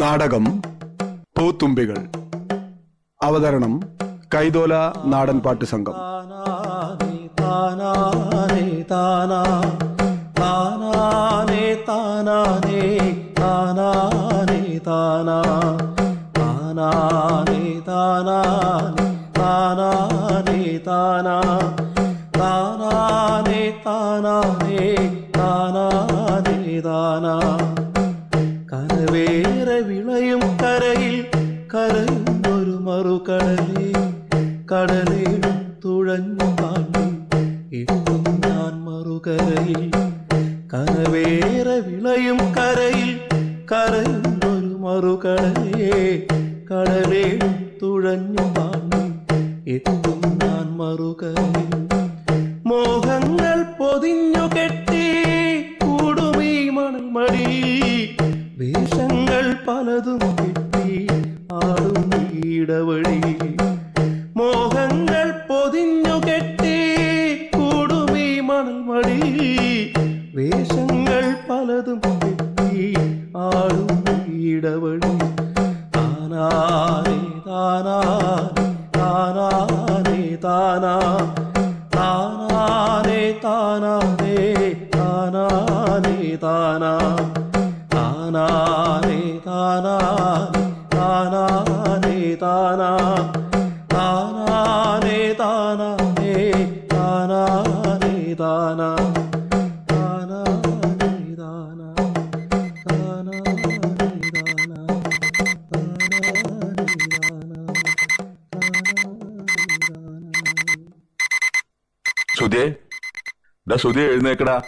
നാടകം പൂത്തുമ്പികൾ അവതരണം കൈതോല നാടൻ പാട്ട് സംഘം. താനാനേ താനാ താനാനേ താനാനേ താനാനേ താനാ താനാനേ താനാനേ താനാ താനാ. മറുകടലേ കടലേ തുഴഞ്ഞു പാടി എത്തും ഞാൻ മറുകരയിൽ കനവേറെ വിളയും കരയിൽ കരയുന്നൊരു മറുകടലേ. കടലേ തുഴഞ്ഞു പാടി എത്തും ഞാൻ മറുകരയിൽ മോഹങ്ങൾ പൊതിഞ്ഞു കെട്ടി കൂടുമീ മണൽമടി വേഷങ്ങൾ പലതും കെട്ടി ആടും ഈടവഴി മോഹങ്ങൾ പൊതിഞ്ഞു കെട്ടി കൂടുമീ മണൽമടി വേഷങ്ങൾ പലതും കെട്ടി ആടും ഈടവഴി താനാനേ എഴുന്നേക്കടാ.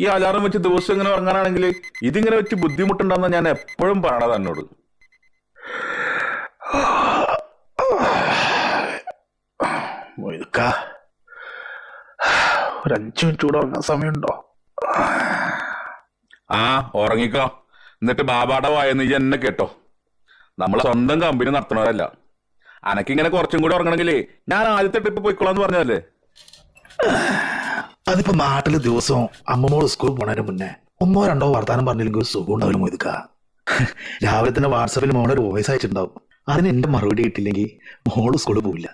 ഈ അലാറം വെച്ച് ദിവസം ഇങ്ങനെ ഉറങ്ങാനാണെങ്കിൽ ഇതിങ്ങനെ വെച്ച് ബുദ്ധിമുട്ടുണ്ടെന്ന് ഞാൻ എപ്പോഴും പറയണത് എന്നോട് മൊയ്തുക്ക, ഒരു അഞ്ചു മിനിറ്റ് കൂടെ ഉറങ്ങാൻ സമയമുണ്ടോ? ആ ഉറങ്ങിക്കോ. എന്നിട്ട് ബാബാടെ വായെന്ന് നീ എന്നെ കേട്ടോ. നമ്മൾ സ്വന്തം കമ്പനി നടത്തണവരല്ല അനക്കിങ്ങനെ കുറച്ചും കൂടെ ഉറങ്ങണമെങ്കിലേ ഞാൻ ആദ്യത്തെ ട്രിപ്പ് പോയിക്കോളാന്ന് പറഞ്ഞതല്ലേ? അതിപ്പോ നാട്ടിൽ ദിവസവും അമ്മമ്മോട് സ്കൂൾ പോണതിന് മുന്നേ ഒന്നോ രണ്ടോ വർത്താനം പറഞ്ഞില്ലെങ്കിൽ ഒരു സുഖം ഉണ്ടാവില്ല മൊയ്തുക്ക രാവിലെ തന്നെ വാട്സാപ്പിൽ മോനൊരു വോയിസ് അയച്ചിട്ടുണ്ടാവും. അതിന് എന്റെ മറുപടി കിട്ടില്ലെങ്കിൽ മോൾ സ്കൂളിൽ പോവില്ല.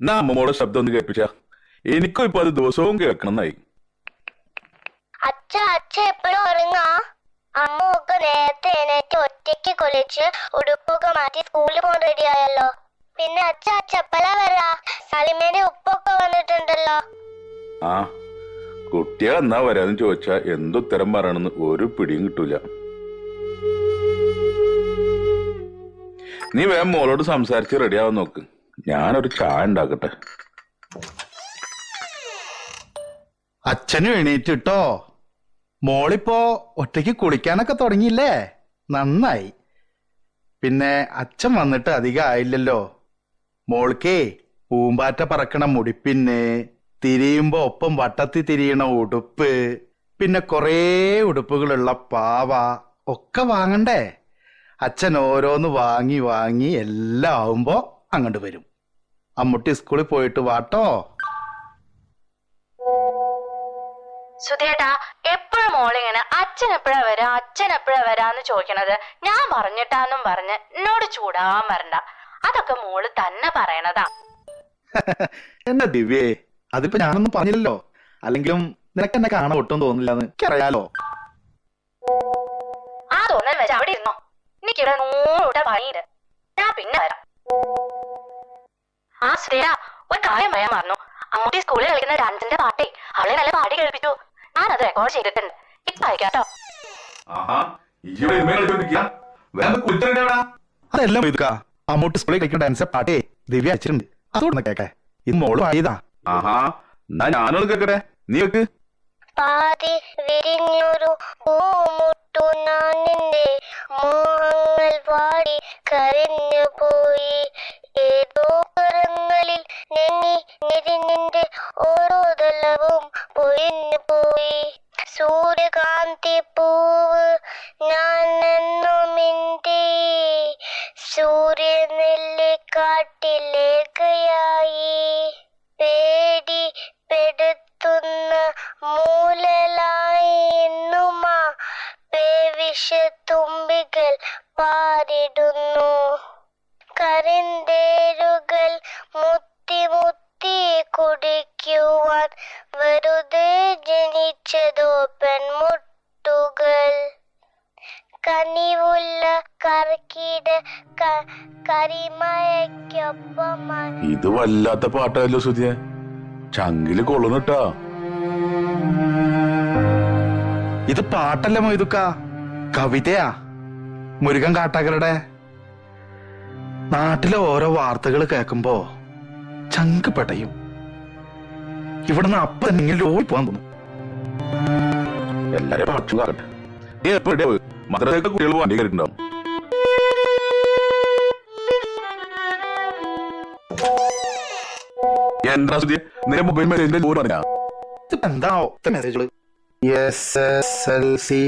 എന്നാ അമ്മമ്മോടെ ശബ്ദം ഒന്ന് കേൾപ്പിച്ച. എനിക്കും ഇപ്പൊ അത് ദിവസവും കേൾക്കണം എന്നായി അച്ഛ അച്ഛ എപ്പോഴും ഉറങ്ങാ? അമ്മ ഒക്കെ നേരത്തെ എണീറ്റ് ഒറ്റയ്ക്ക് കുളിച്ച് ഉടുപ്പൊക്കെ മാറ്റി സ്കൂളിൽ പോകാൻ റെഡിയായല്ലോ പിന്നെ അച്ഛ അച്ഛ വരാ? സലിമേന്റെ ഉപ്പൊക്കെ വന്നിട്ടുണ്ടല്ലോ. ആ കുട്ടിയെ എന്നാ വരാന്ന് ചോദിച്ചാ എന്തുത്തരം പറയണമെന്ന് ഒരു പിടിയും കിട്ടൂല. നീ വേഗം മോളോട് സംസാരിച്ച് റെഡിയാവാൻ നോക്ക്. ഞാനൊരു ചായ ഉണ്ടാക്കട്ടെ. അച്ഛനും എണീറ്റിട്ടോ മോളിപ്പോ ഒറ്റയ്ക്ക് കുളിക്കാനൊക്കെ തുടങ്ങിയില്ലേ? നന്നായി. പിന്നെ അച്ഛൻ വന്നിട്ട് അധികം ആയില്ലല്ലോ. മോൾക്കേ പൂമ്പാറ്റ പറക്കണ മുടിപ്പിന്ന് തിരിയുമ്പോ ഒപ്പം വട്ടത്തി തിരിയണ ഉടുപ്പ് പിന്നെ കുറേ ഉടുപ്പുകളുള്ള പാവ ഒക്കെ വാങ്ങണ്ടേ? അച്ഛൻ ഓരോന്ന് വാങ്ങി വാങ്ങി എല്ലാം ആവുമ്പോ അങ്ങോട്ട് വരും. അമ്മുട്ടി സ്കൂളിൽ പോയിട്ട് വാട്ടോ സുധേട്ടാ എപ്പോഴും മോളിങ്ങനെ അച്ഛൻ എപ്പോഴാ വരാ അച്ഛൻ എപ്പോഴാ വരാന്ന് ചോദിക്കണത് ഞാൻ പറഞ്ഞിട്ടാന്നും പറഞ്ഞ് എന്നോട് ചൂടാവാൻ വരണ്ട. അതൊക്കെ മോൾ തന്നെ പറയണതാ. എന്നാ ദിവ്യേ അതിപ്പോ ഞാനൊന്നും പറഞ്ഞില്ലല്ലോ. അല്ലെങ്കിലും നിനക്ക് എന്നെ കാണാൻ ഒട്ടും തോന്നില്ലെന്ന് എനിക്കറിയാലോ. ആ തോന്നൽ വെച്ച് അവിടെ ഇരുന്നോ. എനിക്കിവിടെ നൂറുകൂട്ട പണിയുണ്ട്. ഞാൻ പിന്നെ വരാം. ആ ശ്രീയ ഒരു കാര്യം പറയാൻ മറന്നു. അമ്മൂട്ടി സ്കൂളിൽ കളിക്കുന്ന ഡാൻസിന്റെ പാട്ടേ അവളെ നല്ല പാടി കേൾപ്പിച്ചു. ഞാനത് റെക്കോർഡ് ചെയ്തിട്ടുണ്ട്. ഇപ്പൊ അയക്കാട്ടോ അതെല്ലാം ഇതുക്ക. അമ്മൂട്ടി സ്കൂളിൽ കളിക്കുന്ന ഡാൻസ് പാട്ടേ ദിവ്യ അയച്ചിട്ടുണ്ട്. അതോടൊന്ന് കേക്കെ ഇത് മോൾ ആയതാ. ആഹാ ഞാനോട് കേക്കട്ടെ. നീ വെക്ക് പാതി വിരിഞ്ഞൊരു ഇത് വല്ലാത്ത പാട്ടായല്ലോ സുധിയ ചങ്കിൽ കൊള്ളുന്നിട്ടാ. ഇത് പാട്ടല്ല മൊയ്തുക്ക? കവിതയാ. മുരുകൻ കാട്ടാക്കരുടെ നാട്ടിലെ ഓരോ വാർത്തകൾ കേൾക്കുമ്പോ ചങ്ക് പെട്ടയും. ഇവിടുന്ന് അപ്പം നിങ്ങൾ ഓടി പോകാൻ തോന്നും. എല്ലാരും പാട്ടും കാക്കട്ടെ നീ ഇടയാവ് കുട്ടികൾ വണ്ടി കയറിയിട്ടുണ്ടാവും. എന്താ നിന്റെ മൊബൈൽ മെസ്സേജിന്റെ പറഞ്ഞാ? എന്താ എസ് എസ് എൽ സി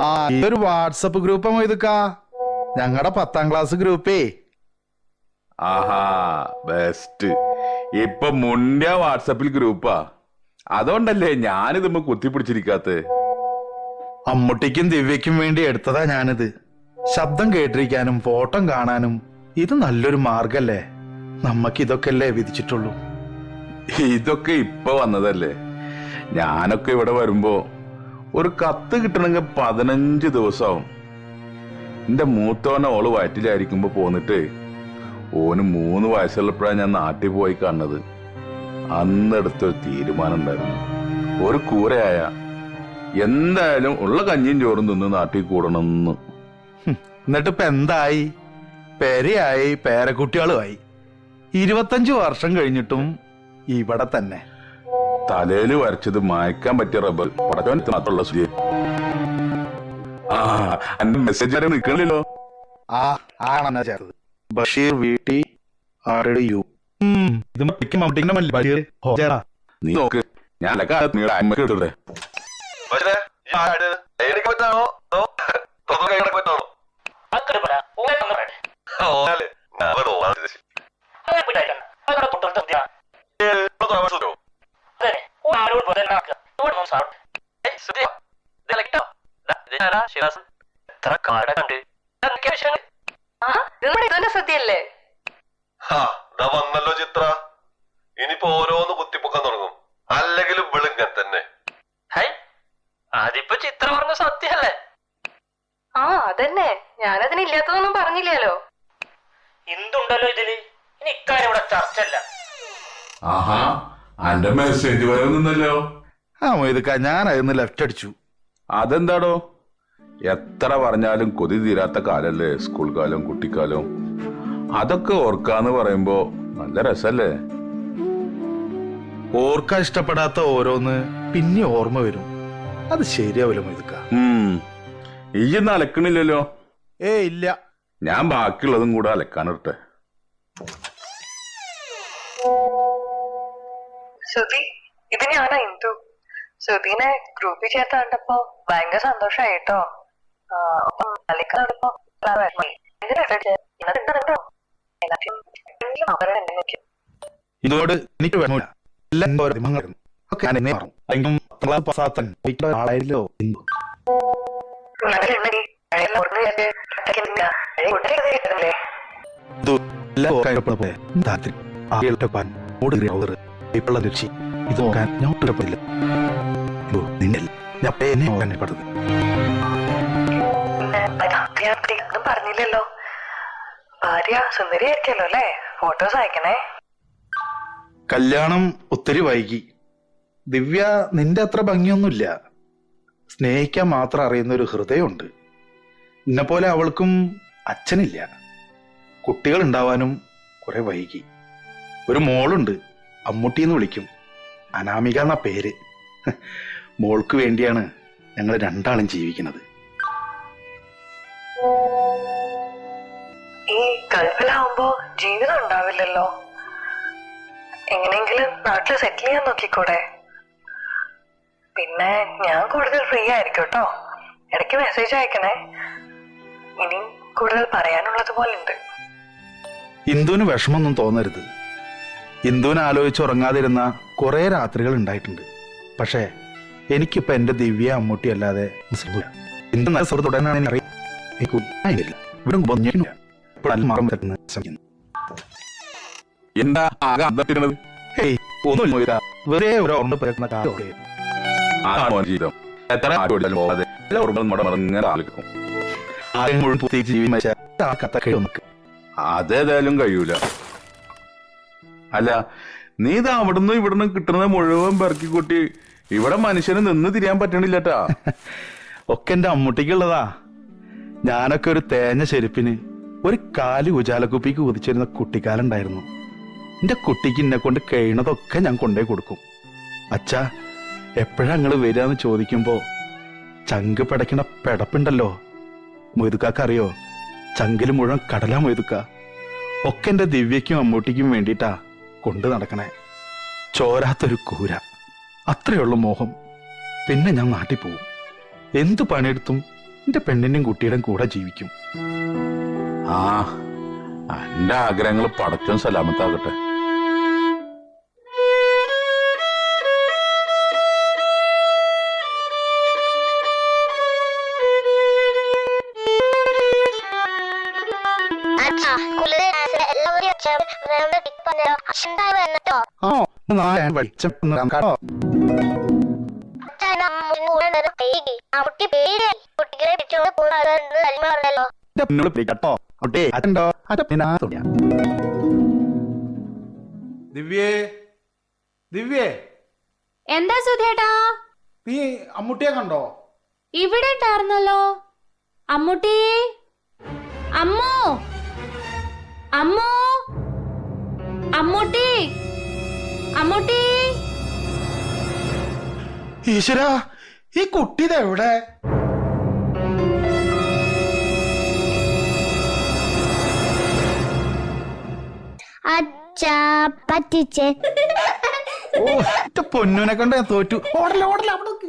ആ ഇതൊരു വാട്സപ്പ് ഗ്രൂപ്പ് മൊയ്തുക്ക ഞങ്ങളുടെ പത്താം ക്ലാസ് ഗ്രൂപ്പേ ആഹാ ബെസ്റ്റ് ഇപ്പൊ മുന്നേ വാട്സപ്പിൽ ഗ്രൂപ്പാ അതുകൊണ്ടല്ലേ ഞാനിതുമ്പോ കുത്തിപ്പിടിച്ചിരിക്കാത്ത? അമ്മുട്ടിക്കും ദിവ്യയ്ക്കും വേണ്ടി എടുത്തതാ ഞാനിത്. ശബ്ദം കേട്ടിരിക്കാനും ഫോട്ടോ കാണാനും ഇത് നല്ലൊരു മാർഗല്ലേ? നമ്മക്ക് ഇതൊക്കെയല്ലേ വിധിച്ചിട്ടുള്ളൂ. ഇതൊക്കെ ഇപ്പൊ വന്നതല്ലേ? ഞാനൊക്കെ ഇവിടെ വരുമ്പോ ഒരു കത്ത് കിട്ടണമെങ്കിൽ പതിനഞ്ച് ദിവസമാവും എന്റെ മൂത്തോനെ ഓൾ വയറ്റിലായിരിക്കുമ്പോ പോന്നിട്ട് ഓന് മൂന്ന് വയസ്സുള്ളപ്പോഴാണ് ഞാൻ നാട്ടിൽ പോയി കാണുന്നത് അന്നെടുത്തൊരു തീരുമാനം ഉണ്ടായിരുന്നു. ഒരു കൂരയായ എന്തായാലും ഉള്ള കഞ്ഞിയും ചോറും തിന്ന് നാട്ടിൽ കൂടണമെന്ന്. എന്നിട്ട് ഇപ്പൊ എന്തായി? പെരയായി പേരക്കുട്ടികളുമായി. ഇരുപത്തഞ്ചു വർഷം കഴിഞ്ഞിട്ടും ഇവിടെ തന്നെ. തലയിൽ വരച്ചത് മായ്ക്കാൻ പറ്റിയ റബ്ബർ. മാത്രമുള്ള സുജി ആ എന്റെ മെസ്സേജ് വരെ നിൽക്കണില്ലല്ലോ. ആ ആണെന്നാ ചേർത്തത് ബഷീർ വീട്ടി ആരുടെ യു ഇത് മട്ടിക്കും മട്ടിക്കും മല്ലി. ബഷീർ ഹോജേടാ നീ നോക്ക്. ഞാൻ അല്ല കാലത്ത് നീ അമ്മയ്ക്ക് ഇടട്ടെ ആ അതിപ്പോ ചിത്ര പറഞ്ഞ സത്യല്ലേ? ആ അതന്നെ. ഞാനതിന് ഇല്ലാത്തതൊന്നും പറഞ്ഞില്ലല്ലോ. എന്തുണ്ടല്ലോ ഇതിൽ? ഇനി ഇക്കാര്യം ഇവിടെ ചർച്ചല്ല ആഹാ അന്റെ മെസ്സേജ് വരെ നിന്നല്ലോ. ആ മൊയ്തുക്ക ഞാൻ അതിന്ന് ലെഫ്റ്റ് അടിച്ചു. അതെന്താടോ? എത്ര പറഞ്ഞാലും കൊതി തീരാത്ത കാലല്ലേ സ്കൂൾ കാലം കുട്ടിക്കാലം അതൊക്കെ ഓർക്കാന്ന് പറയുമ്പോ നല്ല രസല്ലേ? ഓർക്കാൻ ഇഷ്ടപ്പെടാത്ത ഓരോന്ന് പിന്നെ ഓർമ്മ വരും. അത് ശരിയാവില്ല മൊയ്തുക്ക ഇയ്യൊന്നും അലക്കണില്ലല്ലോ. ഏ ഇല്ല. ഞാൻ ബാക്കിയുള്ളതും കൂടെ അലക്കാനിട്ടെ ശ്രുതി ഇത് ഞാനാ ഇന്ദു. ശ്രുതിനെ ഗ്രൂപ്പിൽ ചേർത്ത് കണ്ടപ്പോ ഭയങ്കര സന്തോഷായിട്ടോ കണ്ടപ്പോ ഇതോട് എനിക്ക് വേണമില്ല എല്ലാം ഓരോ ദിമങ്ങളായിരുന്നു. എന്തു ഇത്? നോക്കാൻ ഞാൻ ഞാൻ ഇഷ്ടപ്പെടുന്നത് ഒന്നും പറഞ്ഞില്ലല്ലോ ഭാര്യ സുന്ദരിയായിരിക്കല്ലോ അല്ലേ? ഫോട്ടോസ് അയക്കണേ. കല്യാണം ഒത്തിരി വൈകി. ദിവ്യ നിന്റെ അത്ര ഭംഗിയൊന്നുമില്ല. സ്നേഹിക്കാൻ മാത്രം അറിയുന്ന ഒരു ഹൃദയമുണ്ട്. എന്നെ പോലെ അവൾക്കും അച്ഛനില്ല. കുട്ടികൾ ഉണ്ടാവാനും കുറെ വൈകി. ഒരു മോളുണ്ട് അമ്മൂട്ടി എന്ന് വിളിക്കും. അനാമിക എന്ന പേര്. മോൾക്ക് വേണ്ടിയാണ് ഞങ്ങൾ രണ്ടാളും ജീവിക്കുന്നത്. ഈ ഗൾഫിലാവുമ്പോ ജീവിതം ഉണ്ടാവില്ലല്ലോ. എങ്ങനെയെങ്കിലും നാട്ടിൽ സെറ്റിൽ ചെയ്യാൻ നോക്കിക്കൂടെ? പിന്നെ ഞാൻ കൂടുതൽ ഫ്രീ ആയിരിക്കും കേട്ടോ ഇടയ്ക്ക് മെസ്സേജ് അയക്കണേ. ഇനിയും കൂടുതൽ പറയാനുള്ളത് പോലെ ഉണ്ട്. ഇന്ദുവിന് വിഷമൊന്നും തോന്നരുത്. ഇന്ദുവിന് ആലോചിച്ച് ഉറങ്ങാതിരുന്ന കുറെ രാത്രികൾ ഉണ്ടായിട്ടുണ്ട്. പക്ഷേ എനിക്കിപ്പോ എന്റെ ദിവ്യ അമ്മൂട്ടി അല്ലാതെ. ഇന്ദു നല്ല സുഹൃത്ത് ഉടനാണ് എന്താ ആകെ ഹേയ് ഒന്നുമില്ല. വെറുതെ ഒരു ഓർമ്മ പരക്കുന്ന കാര്യം അതാണ് മോൻ ജീവിതം എത്ര ആട്ടി ഓടിച്ചാലും പോകാതെ എല്ലാ ആ നമുക്ക്? അതേതായാലും കഴിയൂല. അല്ല നീ ഇത് അവിടുന്ന് ഇവിടുന്ന് കിട്ടുന്നത് മുഴുവൻ പെറുക്കി കൂട്ടി ഇവിടെ മനുഷ്യന് നിന്ന് തിരിയാൻ പറ്റണില്ലട്ടാ. ഒക്കെ എന്റെ അമ്മൂട്ടിക്കുള്ളതാ. ഞാനൊക്കെ ഒരു തേഞ്ഞ ചെരുപ്പിന് ഒരു കാൽ ഉജാലക്കുപ്പിക്ക് കുതിച്ചിരുന്ന കുട്ടിക്കാലുണ്ടായിരുന്നു എന്റെ കുട്ടിക്ക് എന്നെ കൊണ്ട് കഴിയണതൊക്കെ ഞാൻ കൊണ്ടേ കൊടുക്കും. അച്ഛാ എപ്പോഴാ നിങ്ങൾ വരികയെന്ന് ചോദിക്കുമ്പോ ചങ്ക് പടയ്ക്കണ പെടപ്പുണ്ടല്ലോ. മൊയ്തുക്കാക്കറിയോ? ചങ്കിൽ മുഴുവൻ കടലാ മൊയ്തുക്ക. ഒക്കെ എന്റെ ദിവ്യയ്ക്കും അമ്മൂട്ടിക്കും വേണ്ടിയിട്ടാ കൊണ്ടു നടക്കണേ. ചോരാത്തൊരു കൂര. അത്രയുള്ള മോഹം. പിന്നെ ഞാൻ നാട്ടിൽ പോവും. എന്തു പണിയെടുത്തും എന്റെ പെണ്ണിന്റെയും കുട്ടിയുടെയും കൂടെ ജീവിക്കും. ആ എന്റെ ആഗ്രഹങ്ങൾ പടച്ചോൻ സലാമത്താകട്ടെ. നാളെ വെളിച്ചം കേട്ടോ കുട്ടി പേടിയായി കുട്ടികളെ പിടിച്ചോണ്ട് പറഞ്ഞല്ലോ അതുണ്ടോ പിന്നെ ദിവ്യേ ദിവ്യേ. എന്താ സുധേട്ടാ? നീ അമ്മുട്ടിയെ കണ്ടോ? ഇവിടെ ഉണ്ടായിരുന്നല്ലോ അമ്മൂട്ടി? അമ്മോ? അമ്മോ? അമ്മൂട്ടി? അമ്മൂട്ടി. ഈശ്വര ഈ കുട്ടി ഇതെവിടെ അച്ഛാ പറ്റിച്ചേ. ഓ എന്റെ പൊന്നുനെ കൊണ്ട് ഞാൻ തോറ്റു. ഓടല ഓടല അവിടെ നിക്ക്.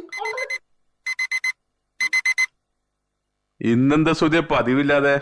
ഇന്നെന്താ സുതിയ പതിവില്ലാതെ?